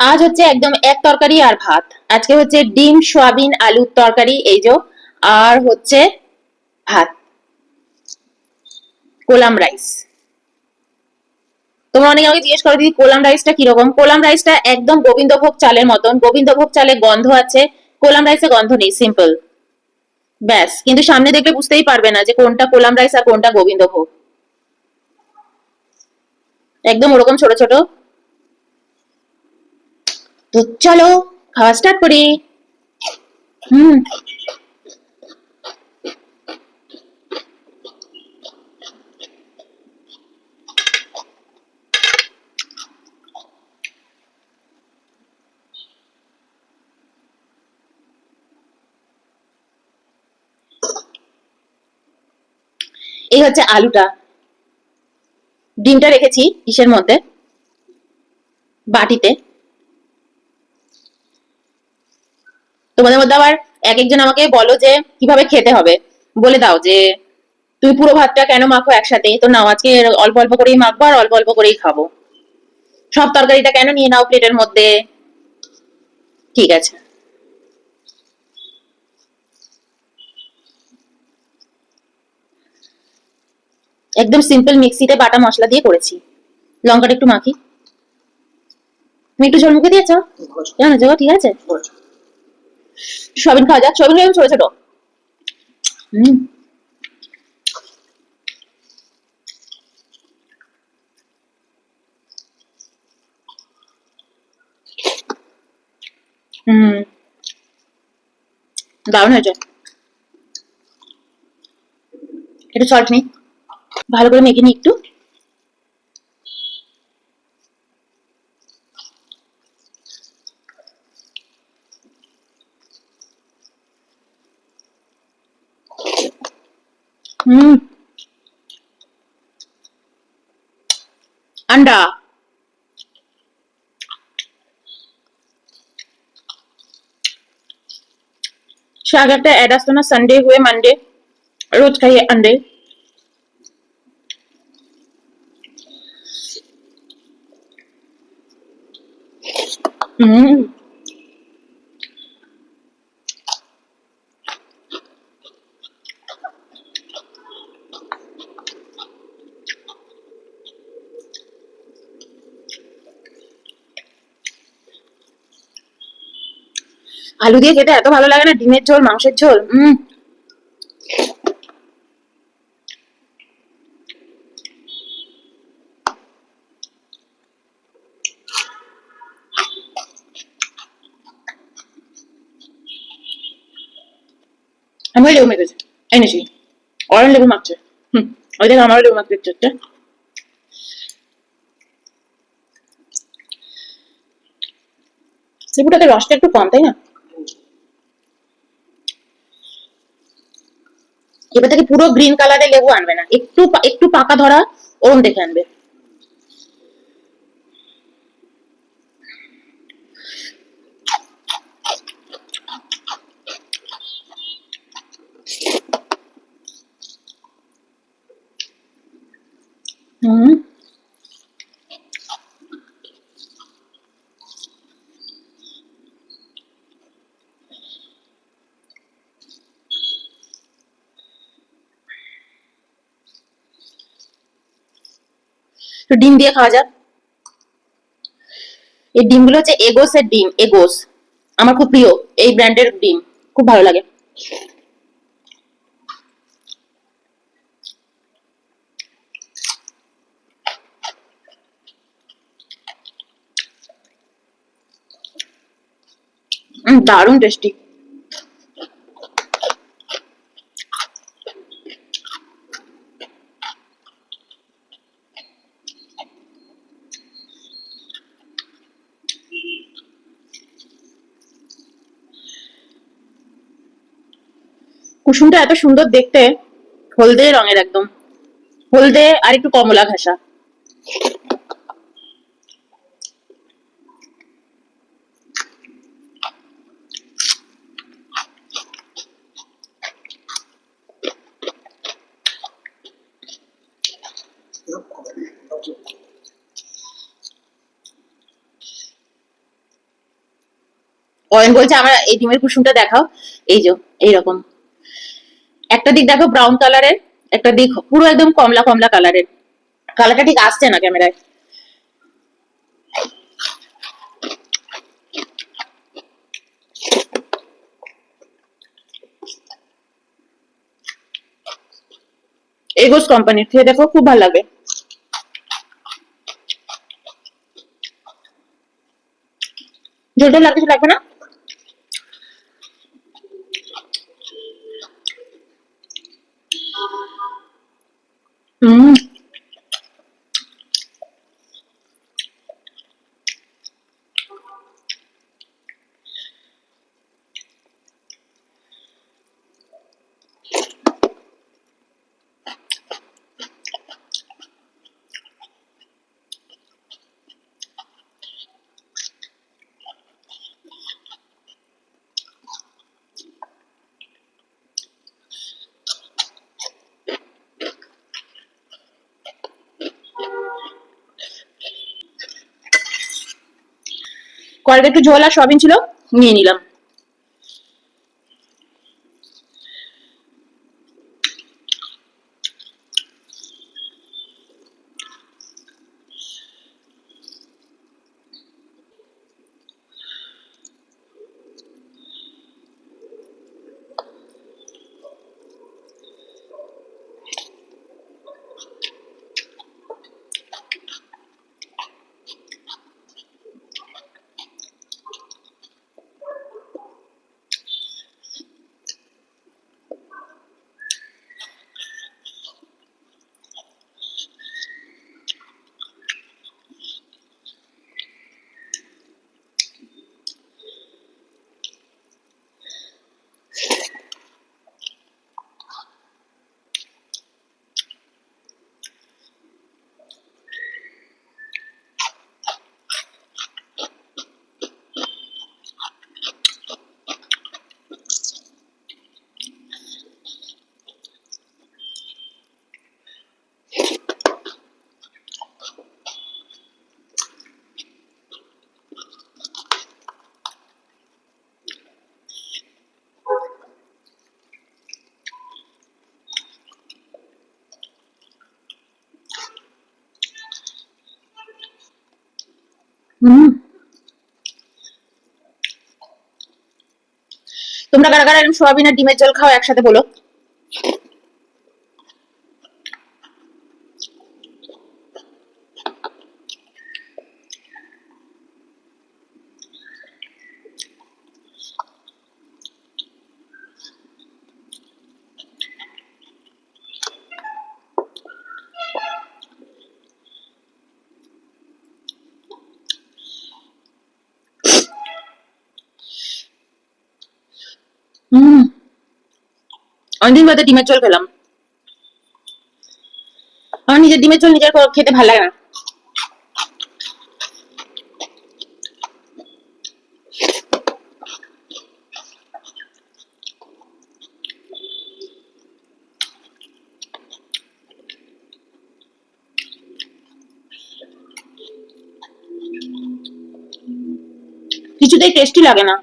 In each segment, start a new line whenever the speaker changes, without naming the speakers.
আজ হচ্ছে একদম এক তরকারি আর ভাত। আজকে হচ্ছে ডিম, সোয়াবিন, আলুর তরকারি, এই যে, আর হচ্ছে ভাত। কোলাম রাইস। তোমরা আমাকে জিজ্ঞেস করো, দিদি, কোলাম রাইসটা কীরকম? কোলাম রাইসটা একদম গোবিন্দভোগ চালের মতন। গোবিন্দভোগ চালে গন্ধ আছে, কোলাম রাইসে গন্ধ নেই সিম্পল ব্যাস, কিন্তু সামনে দেখলে বুঝতেই পারবে না যে কোনটা কোলাম রাইস আর কোনটা গোবিন্দভোগ। একদম ওরকম ছোট ছোট তো চলো খাওয়া স্টার্ট করি। হুম। এই হচ্ছে আলুটা। ডিমটা রেখেছি ইসের মধ্যে বাটিতে। তোমাদের মধ্যে আবার এক একজন আমাকে বলো যে কীভাবে খেতে হবে। বলে দাও যে তুমি পুরো ভাতটা কেন মাখো একসাথে? তো নাও আজকে অল্প অল্প করেই মাখবো আর অল্প অল্প করেই খাব। সব তরকারিটা কেন নিয়ে নাও প্লেটের মধ্যে? ঠিক আছে। একদম সিম্পল মিক্সিতে বাটা মশলা দিয়ে করেছি। লঙ্কাটা একটু মাখি। তুমি একটু ঝোল মুখে দিয়েছ? জানো ঠিক আছে? সয়াবিন খাওয়া যাক। সয়াবিন ছোট ছোট। হুম। হুম। দারুণ হয়েছে। একটু সল্ট নিই। ভালো করে মেখে নিই একটু। Hmm. अंडा स्वागत है एडा सुना संडे हुए मंडे रोज खाइए अंडे हम्म আলু দিয়ে খেতে এত ভালো লাগে না? ডিমের ঝোল, মাংসের ঝোল হুম আমার লেবু মেখেছে এনেছি অরেঞ্জ লেবু মাখছে হুম। ওই দেখে আমারও লেবু মাখতে হচ্ছে লেবুটাতে রসটা একটু কম, তাই না? এবার থেকে পুরো গ্রিন কালারের লেবু আনবে না। একটু একটু পাকা ধরা ওরম দেখে আনবে। হুম। তো ডিম দিয়ে খাওয়া যাক। এই ডিমগুলো হচ্ছে এগোসের ডিম, এগোস। আমার খুব প্রিয় এই ব্র্যান্ডের ডিম, খুব ভালো লাগে। দারুণ টেস্টি কুসুমটা এত সুন্দর দেখতে, হলদে রঙের একদম। হলদে আর একটু কমলা ঘাসা অয়ন বলছে, আমার এই ডিমের কুসুমটা দেখাও। এই যে, এইরকম। একটা দিক দেখো ব্রাউন কালারের একটা দিক পুরো একদম কমলা কমলা কালারের কালারটা ঠিক আসছে না ক্যামেরায় এগোস কোম্পানির খেয়ে দেখো, খুব ভালো লাগে ঝোলটা লাগবে লাগবে না? হুম কড়াইতে একটু ঝোল আর সয়াবিন ছিল নিয়ে নিলাম। তোমরা কারা কারা এরকম সোয়াবিন আর ডিমের জল খাও একসাথে বলো। হুম অনেকদিন বাদে ডিমের ঝোল খেলাম। আমার নিজের ডিমের ঝোল নিজের খেতে ভালো লাগে না। কিছুতেই টেস্টি লাগে না।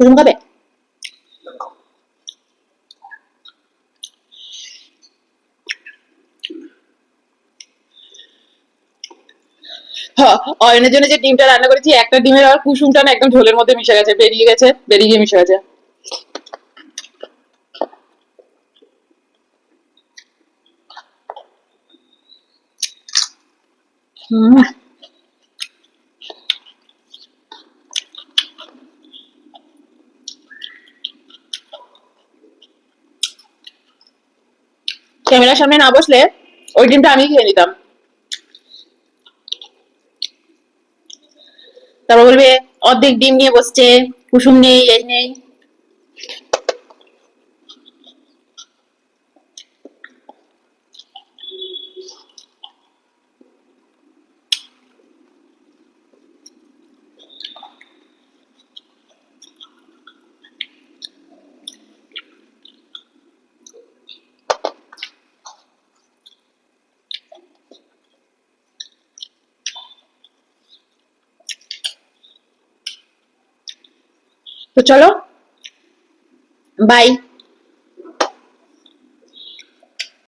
কুসুম খাবে হ্যাঁ, অয়নের জন্য যে ডিমটা রান্না করেছি একটা ডিমের আর কুসুমটা না একদম ঝোলের মধ্যে মিশে গেছে বেরিয়ে গেছে বেরিয়ে গিয়ে মিশে গেছে। হুম। ক্যামেরার সামনে না বসলে ওই ডিমটা আমি খেয়ে নিতাম। তারপর বলবে, অর্ধেক ডিম নিয়ে বসছে, কুসুম নেই, এই নেই। তো চলো বাই